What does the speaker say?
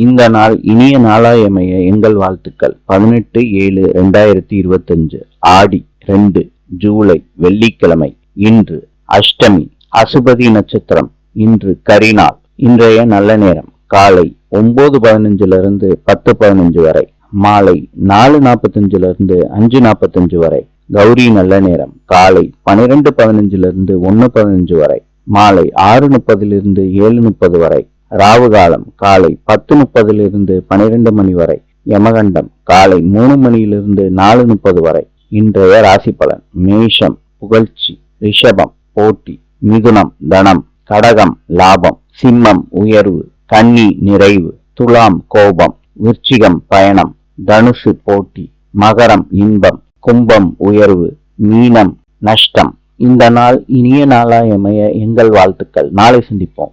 இந்த நாள் இனிய நாளாயமைய எங்கள் வாழ்த்துக்கள். பதினெட்டு ஏழு ரெண்டாயிரத்தி இருபத்தஞ்சு ஆடி ரெண்டு ஜூலை வெள்ளிக்கிழமை இன்று அஷ்டமி அசுபதி நட்சத்திரம் இன்று கரிநாள் இன்றைய நல்ல நேரம் காலை ஒன்பது பதினஞ்சுல இருந்து பத்து பதினஞ்சு வரை மாலை நாலு நாற்பத்தஞ்சுல இருந்து அஞ்சு நாற்பத்தஞ்சு வரை கௌரி நல்ல நேரம் காலை பனிரெண்டு பதினஞ்சுல இருந்து பதினஞ்சு வரை மாலை ஆறு முப்பதிலிருந்து ஏழு முப்பது வரை ராவு காலம் காலை பத்து முப்பதிலிருந்து பனிரெண்டு மணி வரை யமகண்டம் காலை மூணு மணியிலிருந்து நாலு முப்பது வரை. இன்றைய ராசி பலன் மேஷம் புகழ்ச்சி ரிஷபம் போட்டி மிதுனம் தனம் கடகம் லாபம் சிம்மம் உயர்வு கன்னி நிறைவு துலாம் கோபம் விருச்சிகம் பயணம் தனுசு போட்டி மகரம் இன்பம் கும்பம் உயர்வு மீனம் நஷ்டம். இந்த நாள் இனிய நாளாய் அமைய எங்கள் வாழ்த்துக்கள். நாளை சந்திப்போம்.